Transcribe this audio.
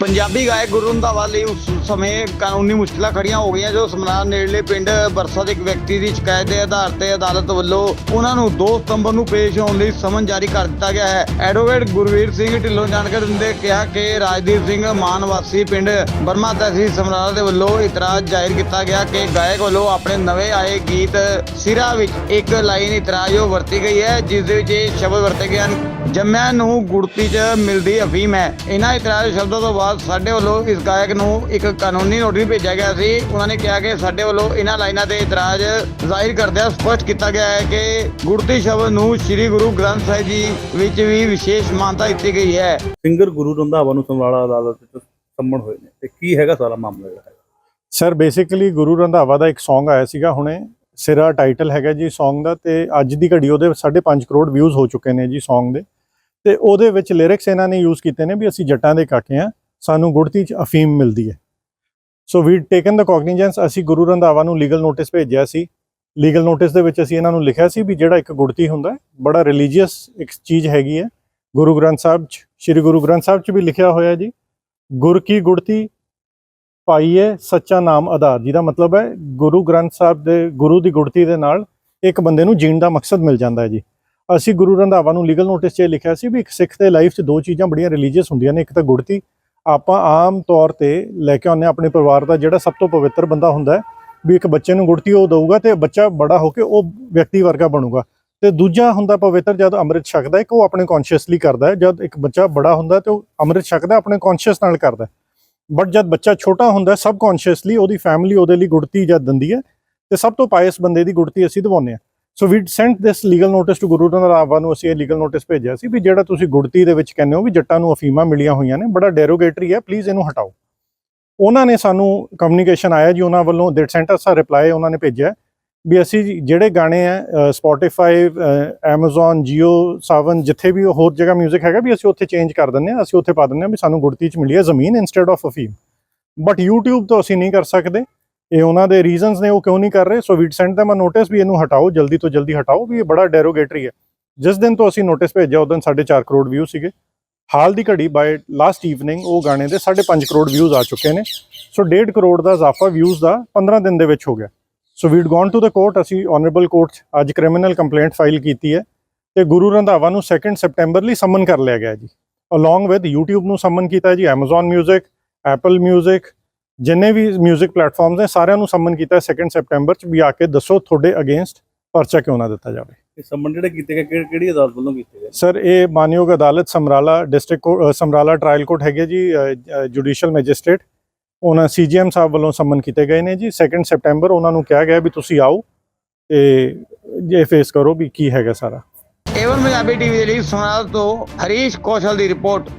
ਪੰਜਾਬੀ ਗਾਇਕ ਗੁਰੂ ਰੰਧਾਵਾ ਲਈ ਉਸ ਸਮੇਂ ਕਾਨੂੰਨੀ ਮੁਸ਼ਕਲਾਂ ਖੜੀਆਂ ਹੋ ਗਈਆਂ ਜੋ ਸਮਨਾਰ ਨੇੜਲੇ ਪਿੰਡ ਬਰਸਾ ਦੇ ਇੱਕ ਵਿਅਕਤੀ ਦੀ ਸ਼ਿਕਾਇਤ ਦੇ ਆਧਾਰ ਤੇ ਅਦਾਲਤ ਵੱਲੋਂ ਉਹਨਾਂ ਨੂੰ 2 ਸਤੰਬਰ ਨੂੰ ਪੇਸ਼ ਹੋਣ ਲਈ ਸਮਨ ਜਾਰੀ ਕਰ ਦਿੱਤਾ ਗਿਆ ਹੈ। ਐਡਵੋਕੇਟ ਗੁਰਵੀਰ ਸਿੰਘ ਢਿੱਲੋਂ ਜਾਣਕਾਰੀ ਦਿੰਦੇ ਕਿਹਾ ਕਿ ਰਾਜਦੀਪ ਸਿੰਘ ਮਾਨ ਵਾਸੀ ਪਿੰਡ ਬਰਮਾ ਤਹਿਸੀਲ ਸਮਨਾਰ ਦੇ ਵੱਲੋਂ ਇਤਰਾਜ਼ ਜ਼ਾਹਿਰ ਕੀਤਾ ਗਿਆ ਕਿ ਗਾਇਕ ਵੱਲੋਂ ਆਪਣੇ ਨਵੇਂ ਆਏ ਗੀਤ ਸਿਰਾ ਵਿੱਚ ਇੱਕ ਲਾਈਨ ਇਤਰਾਜ਼ ਵਰਤੀ ਗਈ ਹੈ, ਜਿਸ ਦੇ ਵਿੱਚ ਇਹ ਸ਼ਬਦ ਵਰਤੇ ਗਏ ਹਨ, ਜੰਮਿਆਂ ਨੂੰ ਗੁੜਤੀ 'ਚ ਮਿਲਦੀ ਅਫੀਮ ਹੈ। ਇਹਨਾਂ ਇਤਰਾਜ਼ ਸ਼ਬਦਾਂ ਤੋਂ ਬਾਅਦ ਸਾਡੇ ਵੱਲੋਂ ਇਸ ਗਾਇਕ ਨੂੰ ਇੱਕ ਕਾਨੂੰਨੀ ਨੋਟਿਸ ਭੇਜਿਆ ਗਿਆ ਸੀ। ਉਹਨਾਂ ਨੇ ਕਿਹਾ ਕਿ ਸਾਡੇ ਵੱਲੋਂ ਇਹਨਾਂ ਲਾਈਨਾਂ ਤੇ ਇਤਰਾਜ਼ ਜ਼ਾਹਿਰ ਕਰਦਿਆਂ ਸਪਸ਼ਟ ਕੀਤਾ ਗਿਆ ਹੈ ਕਿ ਗੁੜਤੀ ਸ਼ਬਦ ਨੂੰ ਸ੍ਰੀ ਗੁਰੂ ਗ੍ਰੰਥ ਸਾਹਿਬ ਜੀ ਵਿੱਚ ਵੀ ਵਿਸ਼ੇਸ਼ ਮਾਨਤਾ ਦਿੱਤੀ ਗਈ ਹੈ। ਸਿੰਗਰ ਗੁਰੂ ਰੰਧਾਵਾ ਨੂੰ ਸਮਰਾਲਾ ਅਦਾਲਤ ਵਿੱਚ ਸੰਮਣ ਹੋਏ ਨੇ। ਤੇ ਕੀ ਹੈਗਾ ਸਾਰਾ ਮਾਮਲਾ ਜਿਹੜਾ ਹੈ? ਸਰ ਬੇਸਿਕਲੀ ਗੁਰੂ ਰੰਧਾਵਾ ਦਾ ਇੱਕ Song ਆਇਆ ਸੀਗਾ ਹੁਣੇ। ਸਿਰਾ ਟਾਈਟਲ ਹੈਗਾ ਜੀ Song ਦਾ ਤੇ ਅੱਜ ਦੀ ਘੜੀ ਉਹਦੇ 5.5 ਕਰੋੜ ਵਿਊਜ਼ ਹੋ ਚੁੱਕੇ ਨੇ ਜੀ Song ਦੇ। ਤੇ ਉਹਦੇ ਵਿੱਚ ਲਿਰਿਕਸ ਇਹਨਾਂ ਨੇ ਯੂਜ਼ ਕੀਤੇ ਨੇ ਵੀ ਅਸੀਂ ਜੱਟਾਂ ਦੇ ਕਾਕੇ ਆ ਸਾਨੂੰ ਗੁੜਤੀ ਚ ਅਫੀਮ ਮਿਲਦੀ ਹੈ। ਸੋ ਵੀ ਟੇਕਨ ਦਾ ਕੋਗਨੀਜੈਂਸ ਅਸੀਂ ਗੁਰੂ ਰੰਧਾਵਾ ਨੂੰ ਲੀਗਲ ਨੋਟਿਸ ਭੇਜਿਆ ਸੀ। ਲੀਗਲ ਨੋਟਿਸ ਦੇ ਵਿੱਚ ਅਸੀਂ ਇਹਨਾਂ ਨੂੰ ਲਿਖਿਆ ਸੀ ਵੀ ਜਿਹੜਾ ਇੱਕ ਗੁੜਤੀ ਹੁੰਦਾ ਬੜਾ ਰਿਲੀਜੀਅਸ ਇੱਕ ਚੀਜ਼ ਹੈਗੀ ਹੈ। ਗੁਰੂ ਗ੍ਰੰਥ ਸਾਹਿਬ ਚ, ਸ੍ਰੀ ਗੁਰੂ ਗ੍ਰੰਥ ਸਾਹਿਬ ਚ ਵੀ ਲਿਖਿਆ ਹੋਇਆ ਜੀ। ਗੁਰ ਕੀ ਗੁੜਤੀ ਪਾਈਏ ਸੱਚਾ ਨਾਮ ਆਧਾਰ, ਜਿਹਦਾ ਮਤਲਬ ਹੈ ਗੁਰੂ ਗ੍ਰੰਥ ਸਾਹਿਬ ਦੇ, ਗੁਰੂ ਦੀ ਗੁੜਤੀ ਦੇ ਨਾਲ ਇੱਕ ਬੰਦੇ ਨੂੰ ਜੀਣ ਦਾ ਮਕਸਦ ਮਿਲ ਜਾਂਦਾ ਹੈ ਜੀ। ਅਸੀਂ ਗੁਰੂ ਰੰਧਾਵਾ ਨੂੰ ਲੀਗਲ ਨੋਟਿਸ 'ਚ ਇਹ ਲਿਖਿਆ ਸੀ ਵੀ ਇੱਕ ਸਿੱਖ ਦੇ ਲਾਈਫ 'ਚ ਦੋ ਚੀਜ਼ਾਂ ਬੜੀਆਂ ਰਿਲੀਜੀਅਸ ਹੁੰਦੀਆਂ ਨੇ, ਇੱਕ ਤਾਂ ਗੁੜਤੀ ਆਪਾਂ ਆਮ ਤੌਰ ਤੇ ਲੈ ਕੇ ਆਉਂਦੇ ਹਾਂ ਆਪਣੇ ਪਰਿਵਾਰ ਦਾ ਜਿਹੜਾ ਸਭ ਤੋਂ ਪਵਿੱਤਰ ਬੰਦਾ ਹੁੰਦਾ ਵੀ ਇੱਕ ਬੱਚੇ ਨੂੰ ਗੁੜਤੀ ਉਹ ਦਊਗਾ ਤੇ ਬੱਚਾ ਬੜਾ ਹੋ ਕੇ ਉਹ ਵਿਅਕਤੀ ਵਰਗਾ ਬਣੂਗਾ। ਤੇ ਦੂਜਾ ਹੁੰਦਾ ਪਵਿੱਤਰ ਜਦ ਅੰਮ੍ਰਿਤ ਛਕਦਾ ਹੈ ਕਿ ਉਹ ਆਪਣੇ ਕੌਨਸ਼ੀਅਸਲੀ ਕਰਦਾ ਹੈ, ਜਦ ਇੱਕ ਬੱਚਾ ਬੜਾ ਹੁੰਦਾ ਤੇ ਉਹ ਅੰਮ੍ਰਿਤ ਛਕਦਾ, ਆਪਣੇ ਕੌਨਸ਼ੀਅਸ ਨਾਲ ਕਰਦਾ ਬਟ ਜਦ ਬੱਚਾ ਛੋਟਾ ਹੁੰਦਾ ਸਬ ਕੌਨਸ਼ੀਅਸਲੀ ਉਹਦੀ ਫੈਮਿਲੀ ਉਹਦੇ ਲਈ ਗੁੜਤੀ ਜਦ ਦਿੰਦੀ ਹੈ ਤੇ ਸਭ ਤੋਂ ਪਾਇਸ ਬੰਦੇ ਦੀ ਗੁੜਤੀ ਅਸੀਂ ਦਿਵਾਉਂਦੇ ਹਾਂ। So we sent this legal notice to Guru Randhawa ਨੂੰ ਅਸੀਂ ਇਹ ਲੀਗਲ ਨੋਟਿਸ ਭੇਜਿਆ ਸੀ ਵੀ ਜਿਹੜਾ ਤੁਸੀਂ ਗੁੜਤੀ ਦੇ ਵਿੱਚ ਕਹਿੰਦੇ ਹੋ ਵੀ ਜੱਟਾਂ ਨੂੰ ਅਫੀਮਾਂ ਮਿਲੀਆਂ ਹੋਈਆਂ ਨੇ, ਬੜਾ ਡੈਰੋਗੇਟਰੀ ਹੈ ਪਲੀਜ਼ ਇਹਨੂੰ ਹਟਾਓ। ਉਹਨਾਂ ਨੇ ਸਾਨੂੰ ਕਮਿਊਨੀਕੇਸ਼ਨ ਆਇਆ ਜੀ, ਉਹਨਾਂ ਵੱਲੋਂ ਦੇ ਸੈਂਟ ਅਸ ਰਿਪਲਾਈ ਉਹਨਾਂ ਨੇ ਭੇਜਿਆ ਵੀ ਅਸੀਂ ਜਿਹੜੇ ਗਾਣੇ ਆ ਸਪੋਟੀਫਾਈ Amazon, Jio ਸਾਵਨ ਜਿੱਥੇ ਵੀ ਹੋਰ ਜਗ੍ਹਾ 뮤직 ਹੈਗਾ ਵੀ ਅਸੀਂ ਉੱਥੇ ਚੇਂਜ ਕਰ ਦਿੰਦੇ ਆ ਅਸੀਂ ਉੱਥੇ ਪਾ ਦਿੰਦੇ ਆ ਵੀ ਸਾਨੂੰ ਗੁੜਤੀ ਚ ਮਿਲੀ ਹੈ ਜ਼ਮੀਨ ਇਨਸਟੈਡ ਆਫ ਅਫੀਮ। ਬਟ YouTube ਤੋਂ ਅਸੀਂ ਨਹੀਂ ਕਰ ਸਕਦੇ। ਇਹ ਉਹਨਾਂ ਦੇ ਰੀਜ਼ਨਸ ਨੇ, ਉਹ ਕਿਉਂ ਨਹੀਂ ਕਰ ਰਹੇ? So we send them a notice ਵੀ ਇਹਨੂੰ ਹਟਾਓ, ਜਲਦੀ ਤੋਂ ਜਲਦੀ ਹਟਾਓ ਵੀ ਇਹ ਬੜਾ ਡੈਰੋਗੇਟਰੀ ਹੈ। ਜਿਸ ਦਿਨ ਤੋਂ ਅਸੀਂ ਨੋਟਿਸ ਭੇਜਿਆ, ਉਸ ਦਿਨ 4.5 ਕਰੋੜ ਵਿਊ ਸੀਗੇ। ਹਾਲ ਦੀ ਘੜੀ ਬਾਈ ਲਾਸਟ ਈਵਨਿੰਗ ਉਹ ਗਾਣੇ ਦੇ 5.5 ਕਰੋੜ ਵਿਊਜ਼ ਆ ਚੁੱਕੇ ਨੇ। ਸੋ 1.5 ਕਰੋੜ ਦਾ ਇਜ਼ਾਫਾ ਵਿਊਜ਼ ਦਾ 15 ਦਿਨ ਦੇ ਵਿੱਚ ਹੋ ਗਿਆ। So we'd gone to the court ਅਸੀਂ ਆਨਰੇਬਲ ਕੋਰਟ ਅੱਜ ਕ੍ਰਿਮੀਨਲ ਕੰਪਲੇਂਟ ਫਾਈਲ ਕੀਤੀ ਹੈ ਤੇ ਗੁਰੂ ਰੰਧਾਵਾ ਨੂੰ 2 ਸਪਟੈਂਬਰ ਲਈ ਸਮਨ ਕਰ ਲਿਆ ਗਿਆ ਜੀ। ਅਲੋਂਗ ਵਿਦ YouTube ਨੂੰ ਸਮਨ ਕੀਤਾ ਜੀ, Amazon Music, Apple Music ਜਿੰਨੇ ਵੀ 뮤직 ਪਲੇਟਫਾਰਮਸ ਨੇ ਸਾਰਿਆਂ ਨੂੰ ਸਮਨ ਕੀਤਾ 2 ਸਪਟੈਂਬਰ ਚ ਵੀ ਆ ਕੇ ਦੱਸੋ ਤੁਹਾਡੇ ਅਗੇਂਸਟ ਪਰਚਾ ਕਿਉਂ ਨਾ ਦਿੱਤਾ ਜਾਵੇ। ਇਹ ਸੰਮਣ ਜਿਹੜੇ ਕੀਤੇ ਗਏ ਕਿਹੜੀ- ਕਿਹੜੀ ਅਦਾਲਤ ਵੱਲੋਂ ਕੀਤੇ ਗਏ? ਸਰ ਇਹ ਮਾਨਯੋਗ ਅਦਾਲਤ Samrala district Samrala trial court ਹੈਗੇ ਜੀ ਜੁਡੀਸ਼ੀਅਲ ਮੈਜਿਸਟ੍ਰੇਟ ਉਹਨਾਂ ਸੀਜੀਐਮ ਸਾਹਿਬ ਵੱਲੋਂ ਸਮਨ ਕੀਤੇ ਗਏ ਨੇ ਜੀ। 2 ਸਪਟੈਂਬਰ ਉਹਨਾਂ ਨੂੰ ਕਿਹਾ ਗਿਆ ਵੀ ਤੁਸੀਂ ਆਓ ਤੇ ਇਹ ਫੇਸ ਕਰੋ ਵੀ ਕੀ ਹੈਗਾ ਸਾਰਾ। ਏਵਨ ਪੰਜਾਬੀ ਟੀਵੀ ਦੇ ਲਈ ਸੁਨਾਲ ਤੋਂ ਹਰੀਸ਼ ਕੌਸ਼ਲ ਦੀ ਰਿਪੋਰਟ